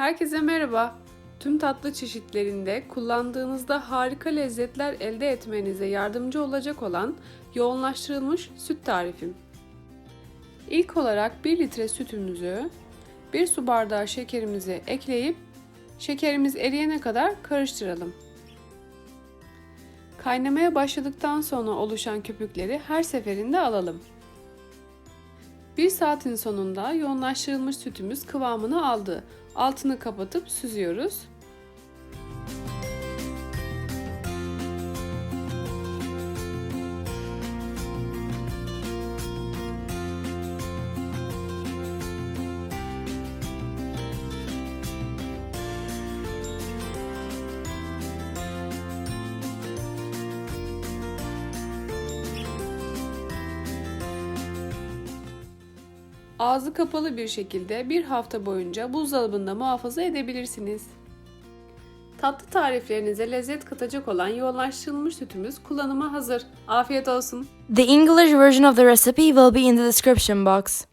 Herkese merhaba. Tüm tatlı çeşitlerinde kullandığınızda harika lezzetler elde etmenize yardımcı olacak olan yoğunlaştırılmış süt tarifim. İlk olarak 1 litre sütümüzü 1 su bardağı şekerimizi ekleyip şekerimiz eriyene kadar karıştıralım. Kaynamaya başladıktan sonra oluşan köpükleri her seferinde alalım. Bir saatin sonunda yoğunlaştırılmış sütümüz kıvamını aldı. Altını kapatıp süzüyoruz. Ağzı kapalı bir şekilde bir hafta boyunca buzdolabında muhafaza edebilirsiniz. Tatlı tariflerinize lezzet katacak olan yoğunlaştırılmış sütümüz kullanıma hazır. Afiyet olsun. The English version of the recipe will be in the description box.